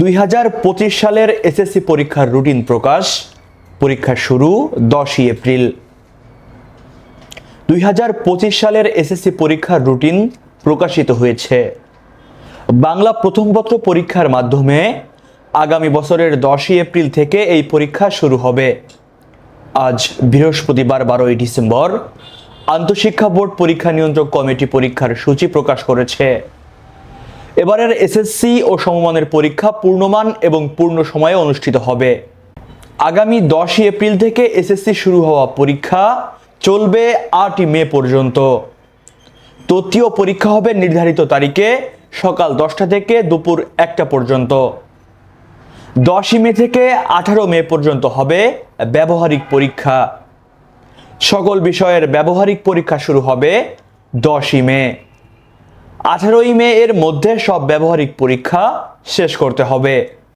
দুই হাজার পঁচিশ সালের এসএসসি পরীক্ষার রুটিন প্রকাশ। পরীক্ষা শুরু দশই এপ্রিল। দুই হাজার পঁচিশ সালের এসএসসি পরীক্ষার রুটিন প্রকাশিত হয়েছে। বাংলা প্রথম পত্র পরীক্ষার মাধ্যমে আগামী বছরের দশই এপ্রিল থেকে এই পরীক্ষা শুরু হবে। আজ বৃহস্পতিবার বারোই ডিসেম্বর, আন্তঃশিক্ষা বোর্ড পরীক্ষা নিয়ন্ত্রক কমিটি পরীক্ষার সূচি প্রকাশ করেছে। এবারের এসএসসি ও সমমানের পরীক্ষা পূর্ণমান এবং পূর্ণ সময়ে অনুষ্ঠিত হবে। আগামী দশই এপ্রিল থেকে এসএসসি শুরু হওয়া পরীক্ষা চলবে আটই মে পর্যন্ত। তৃতীয় পরীক্ষা হবে নির্ধারিত তারিখে সকাল দশটা থেকে দুপুর একটা পর্যন্ত। দশই মে থেকে আঠারো মে পর্যন্ত হবে ব্যবহারিক পরীক্ষা। সকল বিষয়ের ব্যবহারিক পরীক্ষা শুরু হবে দশই মে। আঠারোই মে এর মধ্যে সব ব্যবহারিক পরীক্ষা শেষ করতে হবে।